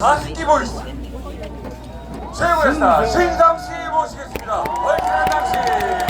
가습기 보이스. 최고의 스타 신상씨 모시겠습니다. 당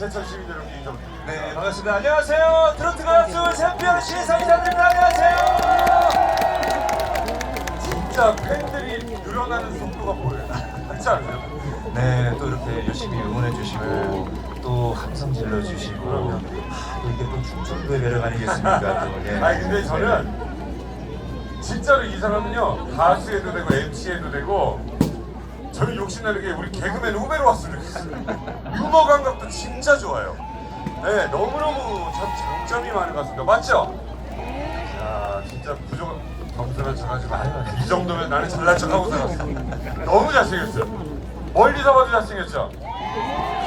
제천 시민들 여러분 인정 네 반갑습니다. 안녕하세요. 트로트 가수 샘피언 신성이사입니다. 안녕하세요. 진짜 팬들이 늘어나는 속도가 보여요? 그렇지 않으세요? 네, 또 이렇게 열심히 응원해 주시고 또 함성 질러 주시고 아, 또 이게 또 충청도의 매력 아니겠습니까? 또, 예. 아니 근데 저는 진짜로 이 사람은요 가수해도 되고 MC해도 되고 저는 욕심나는 게 우리 개그맨 후배로 왔으면 좋겠어요 유머 감각도 진짜 좋아요 네 너무너무 참 장점이 많은 것 같습니다 맞죠? 야 진짜 부족한 겸손한 척하지 마이 정도면 나는 잘난 척하고 살았어 너무 잘생겼어요 멀리서 봐도 잘생겼죠?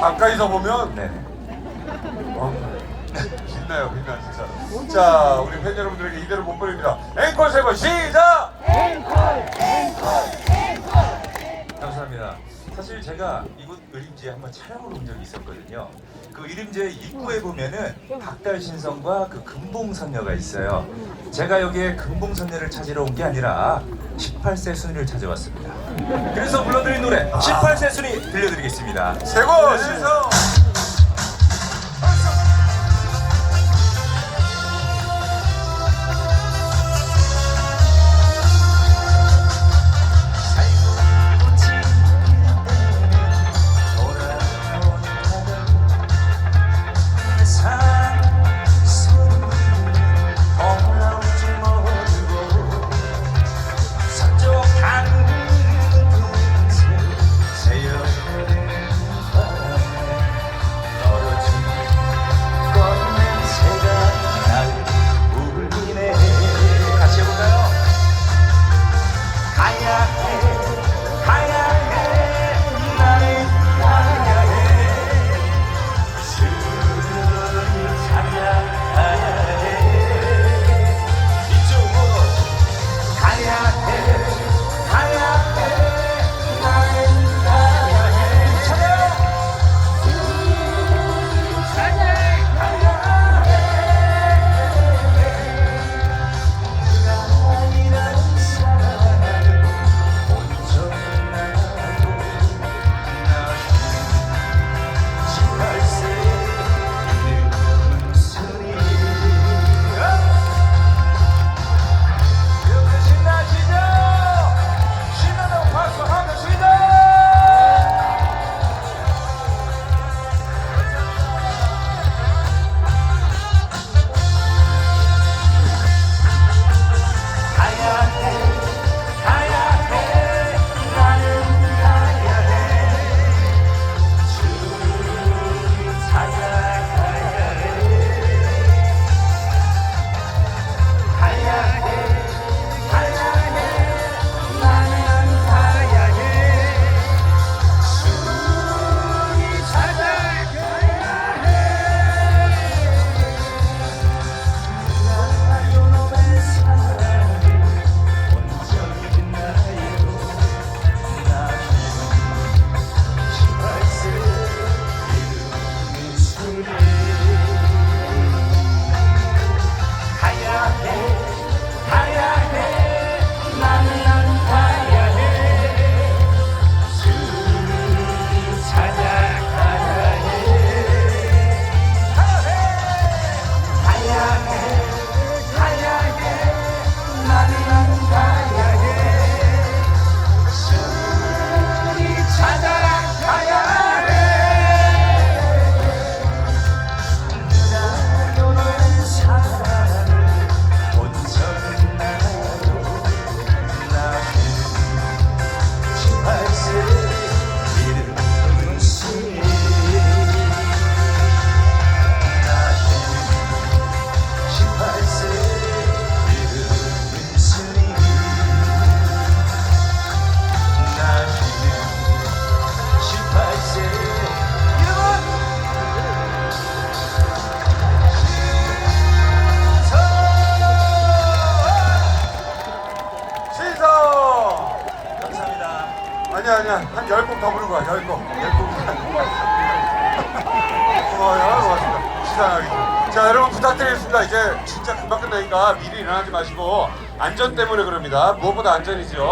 가까이서 보면 네. 어, 빛나요, 빛나 진짜. 자, 우리 팬 여러분들에게 이대로 못 보냅니다. 앵콜 세번 시작. 감사합니다. 사실 제가 이곳 의림지에 한번 촬영을 온 적이 있었거든요. 그 의림제 입구에 보면은 박달신성과 그 금봉선녀가 있어요. 제가 여기에 금봉선녀를 찾으러 온 게 아니라 18세 순위를 찾아왔습니다. 그래서 불러드린 노래 18세 순위 들려드리겠습니다. 최고 신성. 신성! 아니야 아니야 한 열 곡 더 부르고 와, 열 곡. 열 곡. 고마워요. 고맙습니다. 시상하게. 자 여러분 부탁드리겠습니다. 이제 진짜 금방 끝나니까 미리 일어나지 마시고 안전 때문에 그럽니다. 무엇보다 안전이죠.